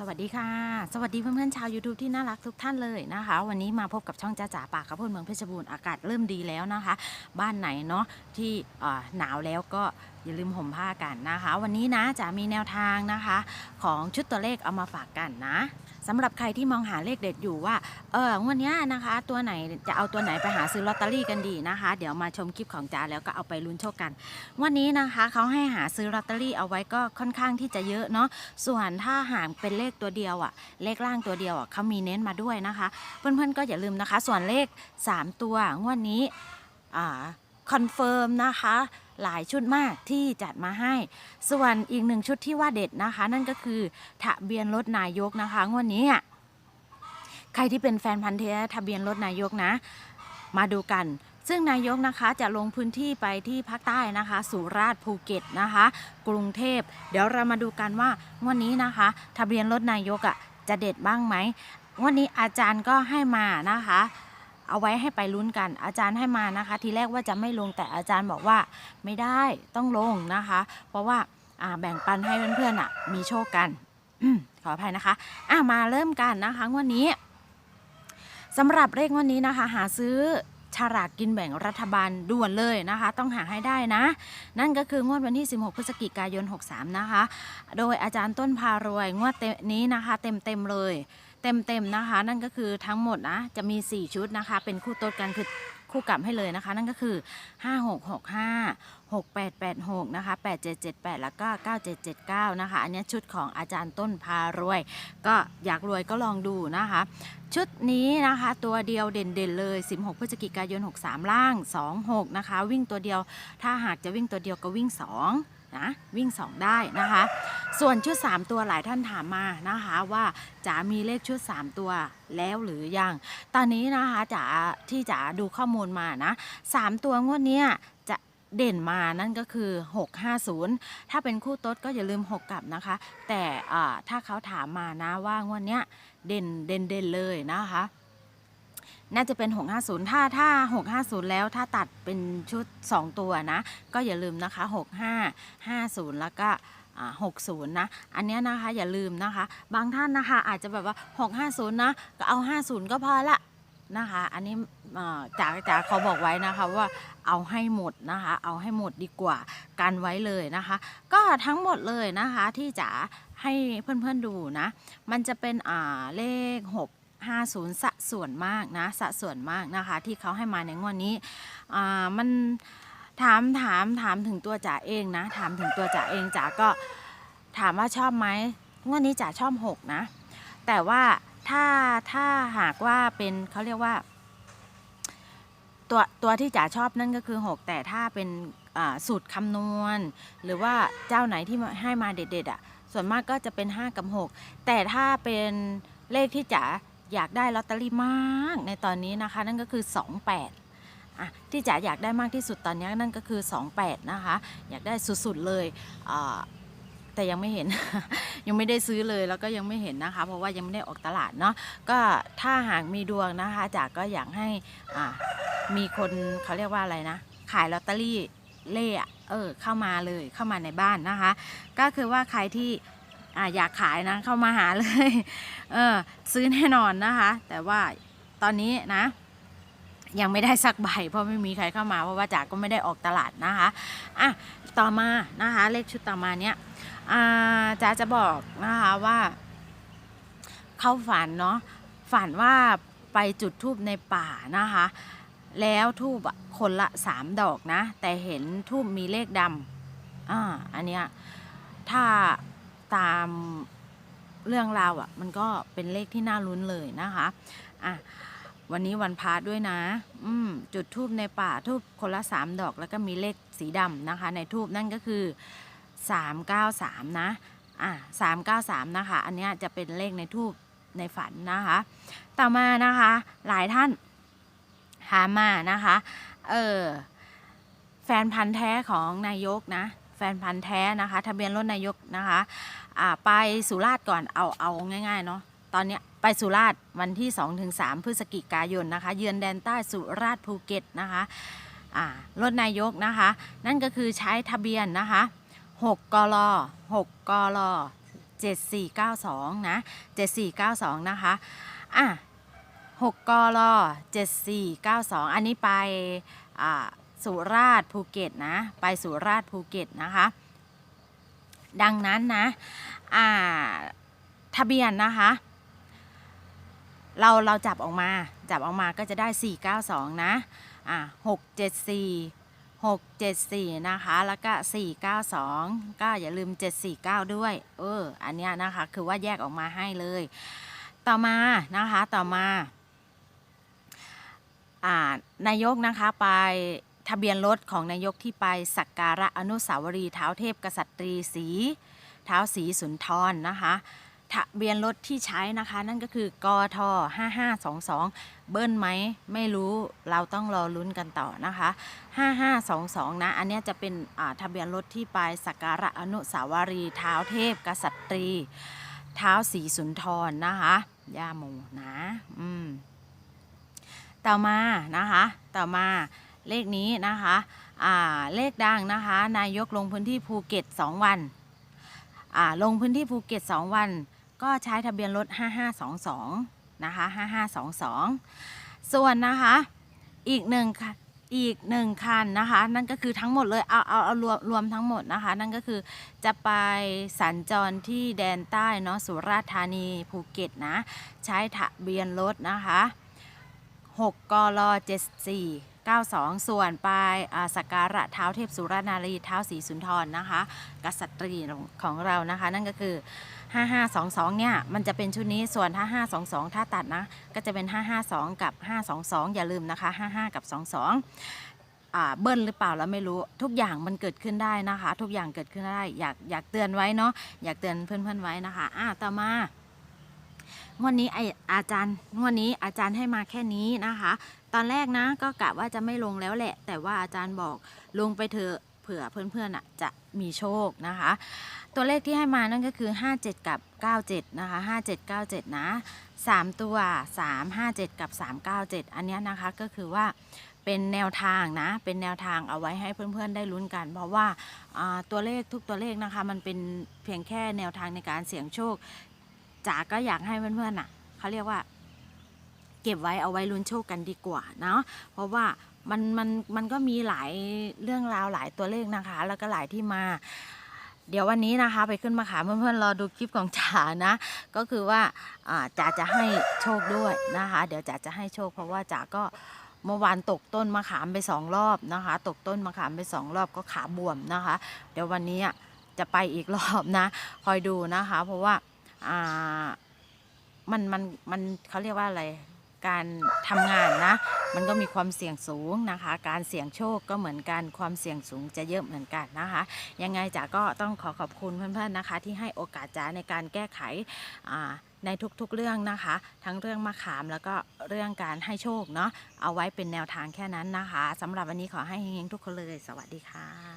สวัสดีค่ะ สวัสดีเพื่อนๆชาว YouTube ที่น่ารักทุกท่านเลยนะคะ วันนี้มาพบกับช่องจ้าจ๋าปากข้าพดเมืองเพชรบูรณ์อากาศเริ่มดีแล้วนะคะ บ้านไหนเนาะที่หนาวแล้วก็ อย่าลืมห่มผ้ากันนะคะ วันนี้นะจะมีแนวทางนะคะ ของชุดตัวเลขเอามาฝากกันนะสำหรับใครที่มองหาเลขเด็ดอยู่ว่าเอองวันนี้นะคะ ตัวไหนจะเอาตัวไหนไปหาซื้อลอตเตอรี่กันดีนะคะ เดี๋ยวมาชมคลิปของจ้าแล้วก็เอาไปลุ้นโชคกันวันนี้นะคะเขาให้หาซื้อลอตเตอรี่เอาไว้ก็ค่อนข้างที่จะเยอะเนาะส่วนถ้าหากเป็นเลขตัวเดียวอะเลขล่างตัวเดียวอะเขามีเน้นมาด้วยนะคะ เพื่อนๆก็อย่าลืมนะคะ ส่วนเลข 3 ตัวงวดนี้อ่าคอนเฟิร์มนะคะ หลายชุดมากที่จัดมาให้ ส่วนอีกหนึ่งชุดที่ว่าเด็ดนะคะ นั่นก็คือทะเบียนรถนายกนะคะงวดนี้อะใครที่เป็นแฟนพันธ์แท้ทะเบียนรถนายกนะ มาดูกัน ซึ่งนายกนะคะจะลงพื้นที่ไปที่ภาคใต้นะคะ สุราษฎร์ภูเก็ตนะคะ กรุงเทพ เดี๋ยวเรามาดูกันว่างวันนี้นะคะ ทะเบียนรถนายกอะ่ะจะเด็ดบ้างไหมวันนี้อาจารย์ก็ให้มานะคะ เอาไว้ให้ไปลุ้นกัน อาจารย์ให้มานะคะ ทีแรกว่าจะไม่ลงแต่อาจารย์บอกว่าไม่ได้ต้องลงนะคะ เพราะว่าแบ่งปันให้เพื่อนๆอะมีโชคกันขออภัยนะคะอะมาเริ่มกันนะคะงวันนี้สำหรับเลขงวันนี้นะคะ หาซื้อฉลากกินแบ่งรัฐบาลด่วนเลยนะคะ ต้องหาให้ได้นะ นั่นก็คืองวดวันที่ 16 พฤศจิกายน 63 นะคะ โดยอาจารย์ต้นพารวยงวดเต็มนี้นะคะ เต็มๆเลย เต็มๆนะคะ นั่นก็คือทั้งหมดนะจะมี 4 ชุดนะคะ เป็นคู่โต๊ดกันคือคู่กลับให้เลยนะคะ นั่นก็คือ 5665 6886นะคะ8778 แล้วก็9779นะคะ อันนี้ชุดของอาจารย์ต้นพารวย ก็อยากรวยก็ลองดูนะคะ ชุดนี้นะคะตัวเดียวเด่นๆเลย 16 พฤศจิกายน 63 ล่าง 26 นะคะ วิ่งตัวเดียวถ้าหากจะวิ่งตัวเดียวก็วิ่ง 2 นะวิ่ง 2 ได้นะคะ ส่วนชุด 3 ตัวหลายท่านถามมานะคะว่าจ๋ามีเลขชุด 3 ตัวแล้วหรือยัง ตอนนี้นะคะจ๋าที่จ๋าดูข้อมูลมานะ 3 ตัวงวดเนี้ยจะเด่นมานั่นก็คือ 650 ถ้าเป็นคู่ต๊ดก็อย่าลืม 6 กลับนะคะ แต่ถ้าเขาถามมานะว่างวดเนี้ยเด่นเด่นเด่นเลยนะคะ น่าจะเป็น 650 ถ้าถ้า 650 แล้วถ้าตัดเป็นชุด 2 ตัวนะ ก็อย่าลืมนะคะ 65 50 แล้วก็60 นะ อันนี้นะคะอย่าลืมนะคะ บางท่านนะคะอาจจะแบบว่า 650 นะ ก็เอา 50 ก็พอละนะคะ อันนี้จ๋าจ๋าเขาบอกไว้นะคะว่าเอาให้หมดนะคะ เอาให้หมดดีกว่ากันไว้เลยนะคะ ก็ทั้งหมดเลยนะคะที่จ๋าให้เพื่อนๆดูนะ มันจะเป็นอ่าเลข 6 50สัดส่วนมากนะสัดส่วนมากนะคะ ที่เขาให้มาในงวดนี้อ่ามันถามถามถามถึงตัวจ๋าเองนะ ถามถึงตัวจ๋าเองจ๋าก็ถามว่าชอบไหมงวดนี้จ๋าชอบ6นะ แต่ว่าถ้าถ้าหากว่าเป็นเขาเรียกว่า ตัวตัวที่จ๋าชอบนั่นก็คือ 6 แต่ถ้าเป็นสูตรคำนวณ หรือว่าเจ้าไหนที่ให้มาเด็ดๆอะส่วนมากก็จะเป็น 5 กับ 6 แต่ถ้าเป็นเลขที่จ๋า อยากได้ลอตเตอรี่มากในตอนนี้นะคะ นั่นก็คือ 28อะที่จ๋าอยากได้มากที่สุดตอนนี้นั่นก็คือ 28 นะคะ อยากได้สุดๆเลยแต่ยังไม่เห็น ยังไม่ได้ซื้อเลยแล้วก็ยังไม่เห็นนะคะ เพราะว่ายังไม่ได้ออกตลาดเนาะก็ถ้าหากมีดวงนะคะจ๋าก็อยากให้มีคนเขาเรียกว่าอะไรนะ ขายลอตเตอรี่เล่เออเข้ามาเลยเข้ามาในบ้านนะคะ ก็คือว่าใครที่ อ่าอยากขายนะเข้ามาหาเลยเออซื้อแน่นอนนะคะ แต่ว่าตอนนี้นะ ยังไม่ได้สักใบ เพราะไม่มีใครเข้ามาเพราะว่าจาก็ไม่ได้ออกตลาดนะคะอะต่อมานะคะ เลขชุดต่อมาเนี้ยอ่าจ๋าจะบอกนะคะว่าเข้าฝันเนาะฝันว่าไปจุดทูบในป่านะคะ แล้วทูบคนละสามดอกนะ แต่เห็นทูบมีเลขดำอ่าอันเนี้ยถ้า ตามเรื่องราวอะ่ะ มันก็เป็นเลขที่น่าลุ้นเลยนะคะอะวันนี้วันพระด้วยนะ อืม จุดทูบในป่าทูบคนละสามดอก แล้วก็มีเลขสีดำนะคะ ในทูบนั่นก็คือสามเก้าสามนะ อะสามเก้าสามนะคะ อันนี้จะเป็นเลขในทูบในฝันนะคะ ต่อมานะคะ หลายท่านถามมานะคะ เออแฟนพันธ์แท้ของนายกนะ แฟนพันธ์แท้นะคะ ทะเบียนรถนายกนะคะอ่าไปสุราษฎร์ก่อนเอาเอาง่ายๆเนาะตอนนี้ไปสุราษฎร์วันที่ 2-3 พฤศจิกายนนะคะ เยือนแดนใต้สุราษฎร์ภูเก็ตนะคะอ่ารถนายกนะคะ นั่นก็คือใช้ทะเบียนนะคะ 6กล6กล7492 นะ 7492 นะคะ อะ6กล7492 อันนี้ไปอ่า สุราษฎร์ภูเก็ตนะ ไปสุราษฎร์ภูเก็ตนะคะ ดังนั้นนะอ่าทะเบียนนะคะ เราเราจับออกมา จับออกมาก็จะได้ 492 นะอ่า674 674 นะคะ แล้วก็ 492 ก็อย่าลืม 749 ด้วย เออ อันเนี้ยนะคะ คือว่าแยกออกมาให้เลย ต่อมานะคะ ต่อมา อ่า นายกนะคะ ไป ทะเบียนรถของนายกที่ไปสักการะอนุสาวรีย์เท้าเทพกษัตรีศรีเท้าศรีสุนทรนะคะทะเบียนรถที่ใช้นะคะ นั่นก็คือกท5522 เบิ้ลไหมไม่รู้เราต้องรอลุ้นกันต่อนะคะ 5522 นะ อันนี้จะเป็นทะเบียนรถที่ไปสักการะอนุสาวรีย์เท้าเทพกษัตรี เท้าสีสุนทรนะคะย่าโมนะ อืมต่อมานะคะ ต่อมา เลขนี้นะคะอ่าเลขดังนะคะ นายกลงพื้นที่ภูเก็ต 2 วันอ่าลงพื้นที่ภูเก็ต 2 วัน ก็ใช้ทะเบียนรถ 5522 นะคะ 5522 ส่วนนะคะอีกหนึ่งอีกหนึ่งคันนะคะ นั่นก็คือทั้งหมดเลยเอาเอาเอารวมรวมทั้งหมดนะคะ นั่นก็คือจะไปสัญจรที่แดนใต้เนาะสุราษฎร์ธานีภูเก็ตนะ ใช้ทะเบียนรถนะคะ 6กล74 92 ส่วนไปอ่าสักการะเท้าเทพสุรนารีเท้าสีสุนทรนะคะ กษัตรีของเรานะคะ นั่นก็คือ 5522 เนี่ย มันจะเป็นชุดนี้ส่วน 5522 ถ้าตัดนะ ก็จะเป็น 552 กับ 522 อย่าลืมนะคะ 55 กับ 22เบิ้ลหรือเปล่าแล้วไม่รู้ทุกอย่างมันเกิดขึ้นได้นะคะ ทุกอย่างเกิดขึ้นได้ อยากอยากเตือนไว้เนาะอยากเตือนเพื่อนๆไว้นะคะอ่าต่อมางวดนี้ไออาจารย์งวดนี้อาจารย์ให้มาแค่นี้นะคะ ตอนแรกนะก็กะว่าจะไม่ลงแล้วแหละ แต่ว่าอาจารย์บอกลงไปเถอะเผื่อเพื่อนๆอะจะมีโชคนะคะ ตัวเลขที่ให้มานั่นก็คือ 57 กับ 97 นะคะ 5797 นะ 3 ตัว 357 กับ 397 อันนี้นะคะก็คือว่าเป็นแนวทางนะ เป็นแนวทางเอาไว้ให้เพื่อนๆได้ลุ้นกัน เพราะว่าอ่าตัวเลขทุกตัวเลขนะคะ มันเป็นเพียงแค่แนวทางในการเสี่ยงโชคจ๋าก็อยากให้เพื่อนๆอะเขาเรียกว่า เก็บไว้เอาไว้ลุ้นโชคกันดีกว่าเนาะเพราะว่ามันมันมันก็มีหลายเรื่องราวหลายตัวเลขนะคะ แล้วก็หลายที่มา เดี๋ยววันนี้นะคะ ไปขึ้นมาขามเพื่อนๆรอดูคลิปของจ๋านะ ก็คือว่าจ๋าจะให้โชคด้วยนะคะ เดี๋ยวจ๋าจะให้โชค เพราะว่าจ๋าก็เมื่อวานตกต้นมะขามไปสองรอบนะคะ ตกต้นมะขามไปสองรอบก็ขาบวมนะคะ เดี๋ยววันนี้จะไปอีกรอบนะ คอยดูนะคะ เพราะว่ามันมันมันเขาเรียกว่าอะไร การทำงานนะ มันก็มีความเสี่ยงสูงนะคะ การเสี่ยงโชคก็เหมือนกันความเสี่ยงสูงจะเยอะเหมือนกันนะคะ ยังไงจ๋าก็ต้องขอขอบคุณเพื่อนๆนะคะ ที่ให้โอกาสจ๋าในการแก้ไขในทุกๆเรื่องนะคะ ทั้งเรื่องมะขามแล้วก็เรื่องการให้โชคเนาะเอาไว้เป็นแนวทางแค่นั้นนะคะสำหรับวันนี้ขอให้เฮงๆทุกคนเลย สวัสดีค่ะ